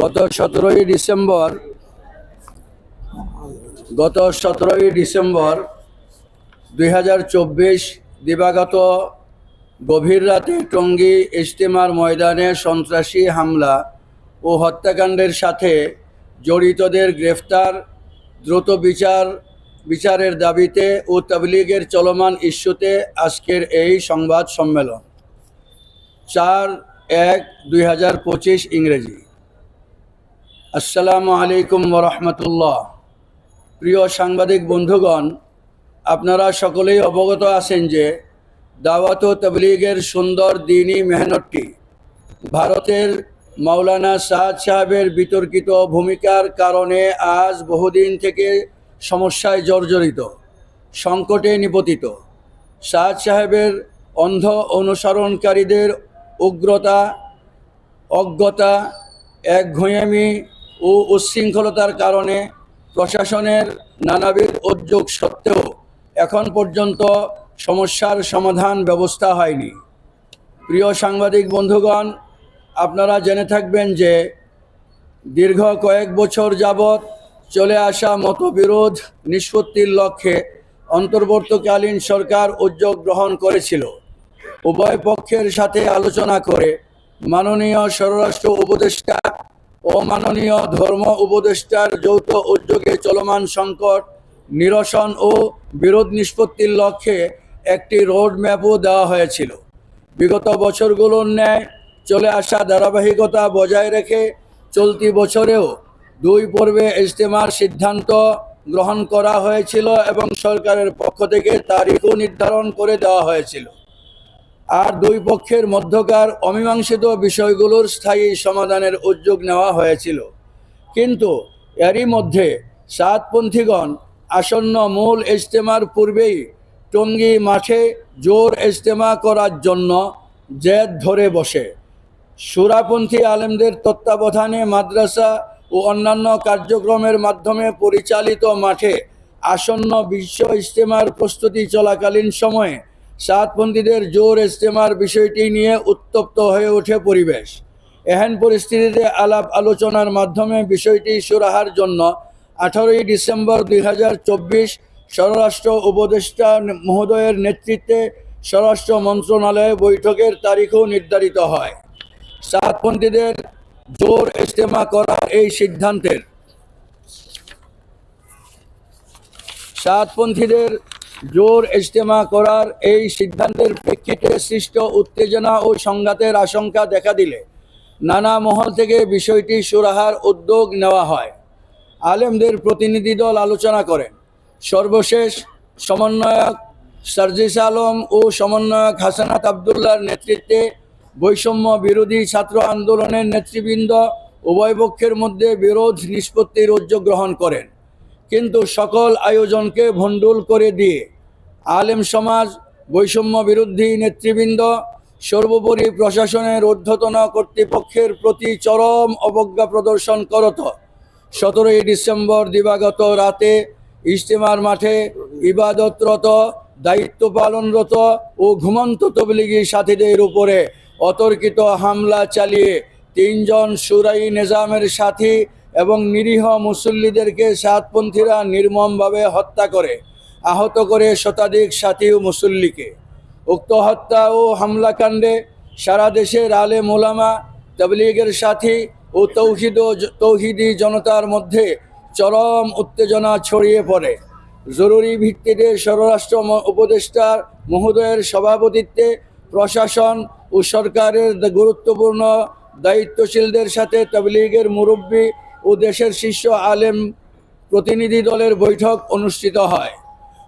গত সতেরোই ডিসেম্বর, গত সতেরোই ডিসেম্বর দুই হাজার চব্বিশ দিবাগত গভীর রাতে টঙ্গী ইজতেমার ময়দানে সন্ত্রাসী হামলা ও হত্যাকাণ্ডের সাথে জড়িতদের গ্রেফতার, দ্রুত বিচার, বিচারের দাবিতে ও তাবলিগের চলমান ইস্যুতে আজকের এই সংবাদ সম্মেলন। চার এক দুই ইংরেজি। আসসালামু আলাইকুম রহমতুল্লাহ। প্রিয় সাংবাদিক বন্ধুগণ, আপনারা সকলেই অবগত আছেন যে দাওয়াত তবলিগের সুন্দর দিনই মেহনতটি। ভারতের মাওলানা সাদ সাহেবের বিতর্কিত ভূমিকার কারণে আজ বহুদিন থেকে সমস্যায় জর্জরিত, সংকটে নিপতিত। সাদ সাহেবের অন্ধ অনুসরণকারীদের উগ্রতা, অজ্ঞতা, এক একঘয়েমি ও উচ্ছৃঙ্খলতার কারণে প্রশাসনের নানাবিধ উদ্যোগ সত্ত্বেও এখন পর্যন্ত সমস্যার সমাধান ব্যবস্থা হয়নি। প্রিয় সাংবাদিক বন্ধুগণ, আপনারা জেনে থাকবেন যে দীর্ঘ কয়েক বছর যাবৎ চলে আসা মতবিরোধ নিষ্পত্তির লক্ষ্যে অন্তর্বর্তীকালীন সরকার উদ্যোগ গ্রহণ করেছিল। উভয় পক্ষের সাথে আলোচনা করে মাননীয় স্বরাষ্ট্র উপদেষ্টা ও মাননীয় ধর্ম উপদেষ্টার যৌথ উদ্যোগে চলমান সংকট নিরসন ও বিরোধ নিষ্পত্তির লক্ষ্যে একটি রোড ম্যাপও দেওয়া হয়েছিল। বিগত বছরগুলোর ন্যায় চলে আসা ধারাবাহিকতা বজায় রেখে চলতি বছরেও দুই পর্বে ইজতেমার সিদ্ধান্ত গ্রহণ করা হয়েছিল এবং সরকারের পক্ষ থেকে তারিখও নির্ধারণ করে দেওয়া হয়েছিল। আর দুই পক্ষের মধ্যকার অমীমাংসিত বিষয়গুলোর স্থায়ী সমাধানের উদ্যোগ নেওয়া হয়েছিল। কিন্তু এরই মধ্যে সাতপন্থীগণ আসন্ন মূল ইজতেমার পূর্বেই টঙ্গী মাঠে জোর ইজতেমা করার জন্য জেদ ধরে বসে। সুরাপন্থী আলেমদের তত্ত্বাবধানে মাদ্রাসা ও অন্যান্য কার্যক্রমের মাধ্যমে পরিচালিত মাঠে আসন্ন বিশ্ব ইজতেমার প্রস্তুতি চলাকালীন সময়ে সাতপন্থীদের জোর ইজতেমার বিষয়টি নিয়ে উত্তপ্ত হয়ে ওঠে পরিবেশ। এহেন পরিস্থিতিতে আলাপ আলোচনার মাধ্যমে বিষয়টি সুরাহার জন্য আঠারোই ডিসেম্বর দুই হাজার চব্বিশ স্বরাষ্ট্র উপদেষ্টা মহোদয়ের নেতৃত্বে স্বরাষ্ট্র মন্ত্রণালয়ে বৈঠকের তারিখও নির্ধারিত হয়। সাতপন্থীদের জোর ইজতেমা করার এই সিদ্ধান্তের। সাতপন্থীদের জোর ইজতেমা করার এই সিদ্ধান্তের প্রেক্ষিতে সৃষ্ট উত্তেজনা ও সংঘাতের আশঙ্কা দেখা দিলে নানা মহল থেকে বিষয়টি সুরাহার উদ্যোগ নেওয়া হয়। আলেমদের প্রতিনিধি দল আলোচনা করেন। সর্বশেষ সমন্বয়ক সার্জিস আলম ও সমন্বয়ক হাসানাত আবদুল্লার নেতৃত্বে বৈষম্য বিরোধী ছাত্র আন্দোলনের নেতৃবৃন্দ উভয় পক্ষের মধ্যে বিরোধ নিষ্পত্তির উদ্যোগ গ্রহণ করেন। কিন্তু সকল আয়োজনকে ভণ্ডুল করে দিয়ে আলেম সমাজ, বৈষম্য বিরোধী নেতৃবৃন্দ, সর্বোপরি প্রশাসনের ঊর্ধ্বতন কর্তৃপক্ষের প্রতি চরম অবজ্ঞা প্রদর্শন করত। সতেরোই ডিসেম্বর দিবাগত রাতে ইজতেমার মাঠে ইবাদতরত দায়িত্ব পালনরত ও ঘুমন্ত তবলিগি সাথীদের উপরে অতর্কিত হামলা চালিয়ে তিনজন সুরাই নিজামের সাথী এবং নিরীহ মুসল্লিদেরকে সাতপন্থীরা নির্মমভাবে হত্যা করে। আহত করে শতাধিক সাথী ও মুসল্লিকে। উক্ত হত্যা ও হামলাকাণ্ডে সারা দেশের আলে মোলামা তবলিগের সাথী ও তৌহিদ ও তৌহিদি জনতার মধ্যে চরম উত্তেজনা ছড়িয়ে পড়ে। জরুরি ভিত্তিতে স্বরাষ্ট্র উপদেষ্টার মহোদয়ের সভাপতিত্বে প্রশাসন ও সরকারের গুরুত্বপূর্ণ দায়িত্বশীলদের সাথে তবলিগের মুরব্বী ও দেশের শীর্ষ আলেম প্রতিনিধি দলের বৈঠক অনুষ্ঠিত হয়।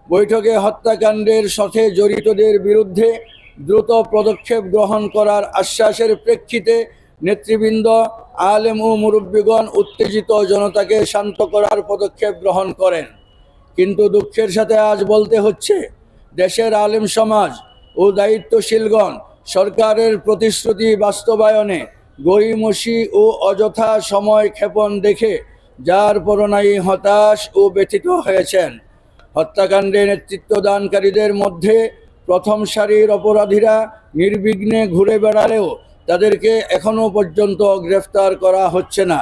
বৈঠকে হত্যাকাণ্ডের সাথে জড়িতদের বিরুদ্ধে দ্রুত পদক্ষেপ গ্রহণ করার আশ্বাসের প্রেক্ষিতে নেতৃবৃন্দ, আলেম ও মুরব্বীগণ উত্তেজিত জনতাকে শান্ত করার পদক্ষেপ গ্রহণ করেন। কিন্তু দুঃখের সাথে আজ বলতে হচ্ছে, দেশের আলেম সমাজ ও দায়িত্বশীলগণ সরকারের প্রতিশ্রুতি বাস্তবায়নে গরিমসি ও অযথা সময় ক্ষেপণ দেখে যার পরনাই হতাশ ও ব্যথিত হয়েছেন। হত্যাকাণ্ডে নেতৃত্বদানকারীদের মধ্যে প্রথম সারির অপরাধীরা নির্বিঘ্নে ঘুরে বেড়ালেও তাদেরকে এখনও পর্যন্ত গ্রেফতার করা হচ্ছে না।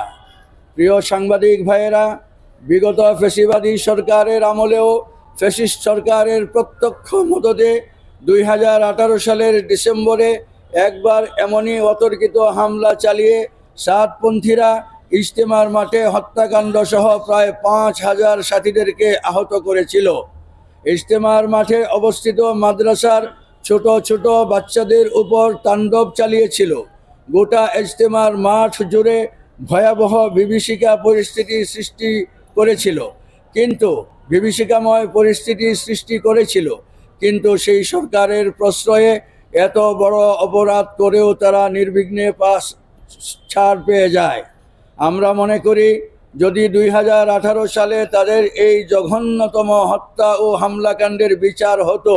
প্রিয় সাংবাদিক ভাইয়েরা, বিগত ফেসিবাদী সরকারের আমলেও ফেসিস্ট সরকারের প্রত্যক্ষ মদদে দুই হাজার আঠারো সালের ডিসেম্বরে একবার এমনই অতর্কিত হামলা চালিয়ে সাতপন্থীরা ইজতেমার মাঠে হত্যাকাণ্ড সহ প্রায় পাঁচ হাজার সাথীদেরকে আহত করেছিল। ইজতেমার মাঠে অবস্থিত মাদ্রাসার ছোট ছোট বাচ্চাদের উপর তাণ্ডব চালিয়েছিল। গোটা ইজতেমার মাঠ জুড়ে ভয়াবহ বিভীষিকা পরিস্থিতি সৃষ্টি করেছিল। কিন্তু বিভীষিকাময় পরিস্থিতি সৃষ্টি করেছিল। কিন্তু সেই সরকারের প্রশ্রয়ে এত বড় অপরাধ করেও তারা নির্বিঘ্নে পাস ছাড় পেয়ে যায়। আমরা মনে করি যদি দুই হাজার আঠারো সালে তাদের এই জঘন্যতম হত্যা ও হামলাকাণ্ডের বিচার হতো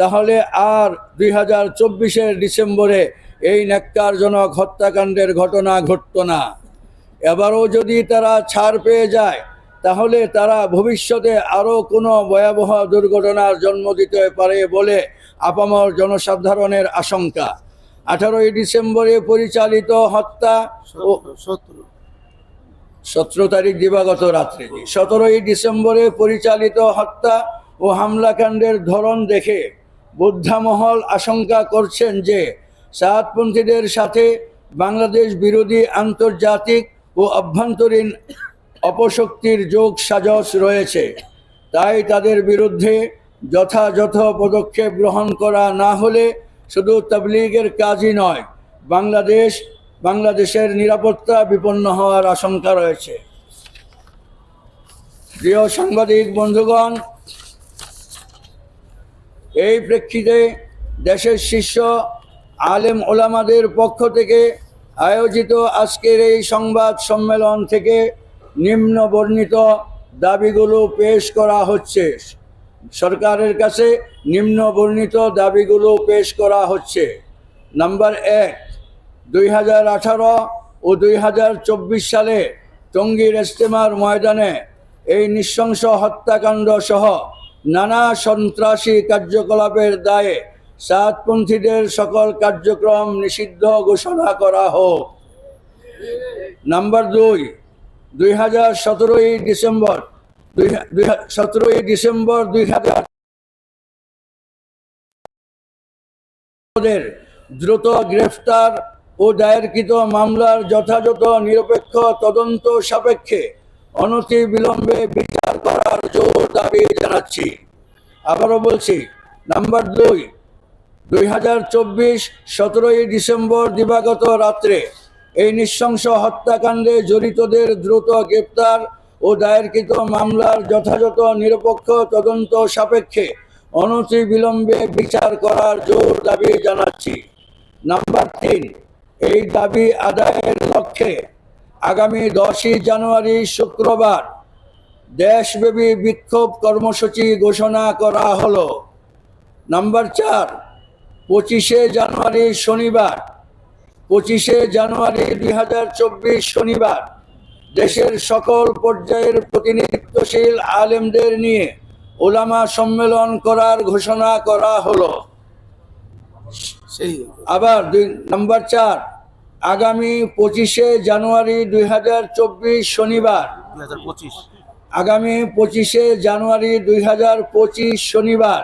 তাহলে আর দুই হাজার চব্বিশের ডিসেম্বরে এই ন্যাক্কারজনক হত্যাকাণ্ডের ঘটনা ঘটত না। এবারও যদি তারা ছাড় পেয়ে যায় তাহলে তারা ভবিষ্যতে আরও কোনো ভয়াবহ দুর্ঘটনার জন্ম দিতে পারে বলে আপামর জনসাধারণের আশঙ্কা। আঠারোই ডিসেম্বরে পরিচালিত হত্যা ও সতেরো তারিখ দিবাগত রাত্রে। সতেরোই ডিসেম্বরে পরিচালিত হত্যা ও হামলাকাণ্ডের ধরন দেখে বুদ্ধামহল আশঙ্কা করছেন যে সাতপন্থীদের সাথে বাংলাদেশ বিরোধী আন্তর্জাতিক ও অভ্যন্তরীণ অপশক্তির যোগ সাজস রয়েছে। তাই তাদের বিরুদ্ধে যথাযথ পদক্ষেপ গ্রহণ করা না হলে শুধু তাবলিগের কাজই নয়, বাংলাদেশ বাংলাদেশের নিরাপত্তা বিপন্ন হওয়ার আশঙ্কা রয়েছে। প্রিয় সাংবাদিক, বন্ধুগণ, এই প্রেক্ষিতে দেশের শীর্ষ আলেম ওলামাদের পক্ষ থেকে আয়োজিত আজকের এই সংবাদ সম্মেলন থেকে নিম্ন বর্ণিত দাবিগুলো পেশ করা হচ্ছে। সরকারের কাছে নিম্ন বর্ণিত দাবিগুলো পেশ করা হচ্ছে। নাম্বার এক দুই হাজার আঠারো ও দুই হাজার চব্বিশ সালে টঙ্গীর ইস্তেমার ময়দানে এই নৃশংস হত্যাকাণ্ড সহ নানা সন্ত্রাসী কার্যকলাপের দায়ে সাতপন্থীদের সকল কার্যক্রম নিষিদ্ধ ঘোষণা করা হোক। নাম্বার দুই দুই হাজার সতেরোই ডিসেম্বর, দুই সতেরোই ডিসেম্বর দুই হাজার দ্রুত গ্রেফতার ও দায়েরকৃত মামলার যথাযথ নিরপেক্ষ তদন্ত সাপেক্ষে অনতি বিলম্বে বিচার করার জোর দাবি জানাচ্ছি। আবারও বলছি, নাম্বার দুই দুই হাজার চব্বিশ সতেরোই ডিসেম্বর দিবাগত রাত্রে এই নৃশংস হত্যাকাণ্ডে জড়িতদের দ্রুত গ্রেপ্তার ও দায়েরকৃত মামলার যথাযথ নিরপেক্ষ তদন্ত সাপেক্ষে অনতি বিলম্বে বিচার করার জোর দাবি জানাচ্ছি। নাম্বার তিন এই দাবি আদায়ের লক্ষ্যে আগামী দশই জানুয়ারি শুক্রবার দেশব্যাপী বিক্ষোভ কর্মসূচি ঘোষণা করা হলো। নাম্বার চার, পঁচিশে জানুয়ারি শনিবার, পঁচিশে জানুয়ারি দুই হাজার চব্বিশ শনিবার দেশের সকল পর্যায়ের প্রতিনিধিত্বশীল আলেমদের নিয়ে ওলামা সম্মেলন করার ঘোষণা করা হলো। আবার দুই, নাম্বার চার আগামী পঁচিশে জানুয়ারি দুই হাজার চব্বিশ শনিবার। আগামী পঁচিশে জানুয়ারি দুই হাজার পঁচিশ শনিবার।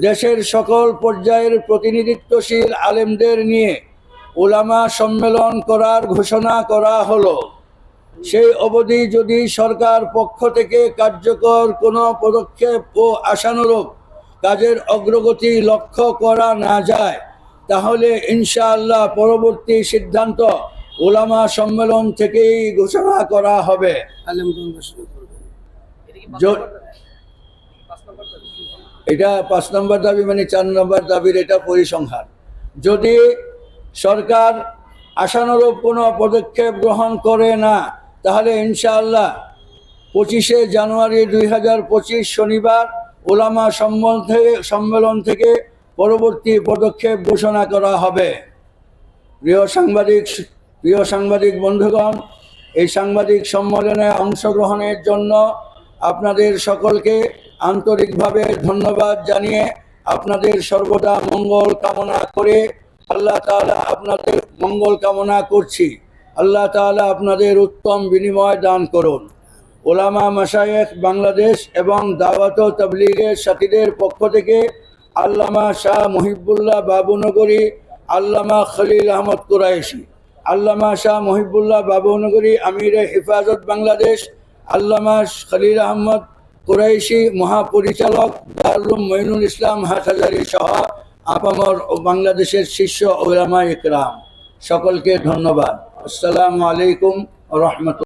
দেশের সকল পর্যায়ের প্রতিনিধিত্বশীল আলেমদের নিয়ে ওলামা সম্মেলন করার ঘোষণা করা হলো। সেই অবধি যদি সরকার পক্ষ থেকে কার্যকর কোনো পদক্ষেপ ও আশানুরূপ কাজের অগ্রগতি লক্ষ্য করা না যায় তাহলে ইনশাআল্লাহ পরবর্তী সিদ্ধান্ত ওলামা সম্মেলন থেকেই ঘোষণা করা হবে। এটা পাঁচ নম্বর দাবি মানে চার নম্বর দাবির এটা পরিসংখ্যান। যদি সরকার আশানুরূপ কোনো পদক্ষেপ গ্রহণ করে না তাহলে ইনশাআল্লাহ পঁচিশে জানুয়ারি দুই হাজার পঁচিশ শনিবার ওলামা সম্মেলন থেকে সম্মেলন থেকে পরবর্তী পদক্ষেপ ঘোষণা করা হবে। প্রিয় সাংবাদিক প্রিয় সাংবাদিক বন্ধুগণ, এই সাংবাদিক সম্মেলনে অংশগ্রহণের জন্য আপনাদের সকলকে আন্তরিকভাবে ধন্যবাদ জানিয়ে আপনাদের সর্বদা মঙ্গল কামনা করে আল্লাহ তাআলা আপনাদের মঙ্গল কামনা করছি। আল্লাহ তাআলা আপনাদের উত্তম বিনিময় দান করুন। ওলামা মাসায়েখ বাংলাদেশ এবং দাওয়াত তবলিগের সাথীদের পক্ষ থেকে আল্লামা শাহ মহিবুল্লাহ বাবুনগরী, আল্লামা খলিল আহমদ কুরাইশি, আল্লামা শাহ মহিবুল্লাহ বাবুনগরী, আমির হেফাজত বাংলাদেশ, আল্লামা খলিল আহমদ কুরাইশি মহাপরিচালক দারুম মইনুল ইসলাম হাটহাজারি সহ আপামর ও বাংলাদেশের শীর্ষ ওলামা ইকরাম সকলকে ধন্যবাদ। আসসালামু আলাইকুম রহমতুল্লাহ।